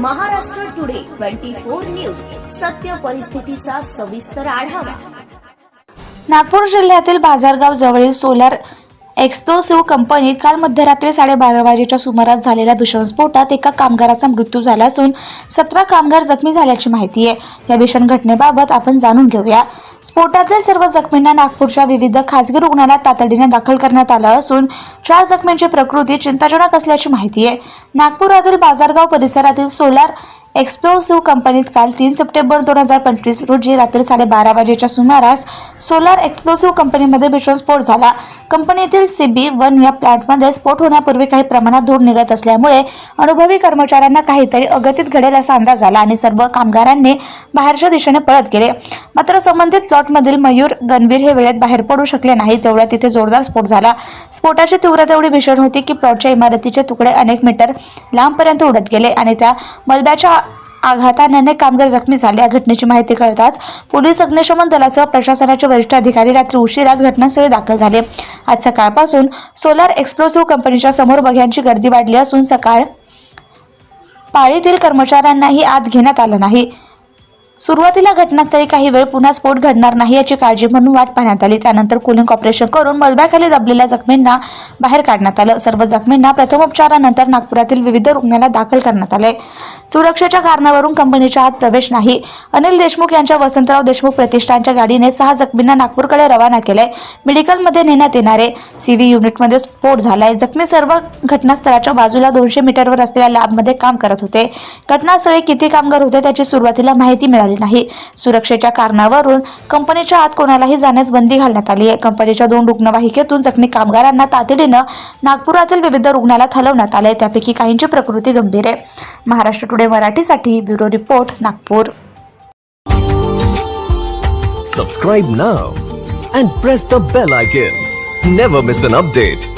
Maharashtra today twenty four news. सत्य परिस्थितीचा सविस्तर आढावा. नागपूर जिल्ह्यातील बाजारगाव जवळील सोलार एक्सप्लोसिव्ह कंपनीत काल मध्यरात्री साडेबारा वाजेच्या सुमारास झालेल्या भीषण स्फोटात एका कामगाराचा मृत्यू झाला असून सतरा कामगार जखमी झाल्याची माहिती आहे. या भीषण घटनेबाबत आपण जाणून घेऊया. स्फोटातील सर्व जखमींना नागपूरच्या विविध खासगी रुग्णालयात तातडीने दाखल करण्यात आलं असून चार जखमींची प्रकृती चिंताजनक असल्याची माहिती आहे. नागपुरातील बाजारगाव परिसरातील सोलार एक्सप्लोसिव्ह कंपनीत काल तीन सप्टेंबर दोन हजार पंचवीस रोजी रात्री साडेबारा वाजेच्या सुमारास सोलार एक्सप्लोसिव्ह कंपनीमध्ये भीषण स्फोट झाला कंपनीतील सीबी वन या प्लांटमध्ये स्फोट होण्यापूर्वी काही प्रमाणात धूर निघत असल्यामुळे अनुभवी कर्मचाऱ्यांना काहीतरी अगतीत घडेल असा अंदाज आला आणि सर्व कामगारांनी बाहेरच्या दिशेने पळत गेले. मात्र संबंधित प्लॉटमधील मयूर गणवीर हे वेळेत बाहेर पडू शकले नाही तेवढ्या तिथे जोरदार स्फोट झाला. स्फोटाची तीव्रता एवढी भीषण होती की प्लॉटच्या इमारतीचे तुकडे अनेक मीटर लांबपर्यंत उडत गेले आणि त्या मलब्याच्या आघाताने अनेक कामगार जखमी झाले. या घटनेची माहिती कळताच पोलीस अग्निशमन दलासह प्रशासनाचे वरिष्ठ अधिकारी रात्री उशिराच घटनास्थळी दाखल झाले. आज सकाळपासून सोलार एक्सप्लोसिव्ह कंपनीच्या समोर बघ्यांची गर्दी वाढली असून सकाळ पाळीतील कर्मचाऱ्यांनाही आत घेण्यात आलं नाही. सुरुवातीला घटनास्थळी काही वेळ पुन्हा स्फोट घडणार नाही याची काळजी म्हणून वाट पाहण्यात आली. त्यानंतर कुलिंग ऑपरेशन करून मलब्याखाली दबलेल्या जखमींना बाहेर काढण्यात आलं. सर्व जखमींना प्रथमोपचारानंतर नागपुरातील विविध रुग्णालयात दाखल करण्यात आले. सुरक्षेच्या कारणावरून कंपनीच्या आत प्रवेश नाही. अनिल देशमुख यांच्या वसंतराव देशमुख प्रतिष्ठानच्या गाडीने सहा जखमींना नागपूरकडे रवाना केलंय मेडिकलमध्ये नेण्यात येणारे सीव्ही युनिटमध्ये स्फोट झालाय. जखमी सर्व घटनास्थळाच्या बाजूला दोनशे मीटरवर असलेल्या लॅबमध्ये काम करत होते. घटनास्थळी किती कामगार होते त्याची सुरुवातीला माहिती मिळाली. नाही. सुरक्षेच्या कारणावरून कंपनीच्या आत कोणालाही जाण्यास बंदी घालण्यात आली आहे. कंपनीच्या दोन रुग्णवाहिकेतून जखमी कामगारांना तातडीनं नागपुरातील विविध रुग्णालयात हलवण्यात आले त्यापैकी काहींची प्रकृती गंभीर आहे. महाराष्ट्र टुडे मराठीसाठी bureau report Nagpur. Subscribe now and press the bell icon. Never miss an update.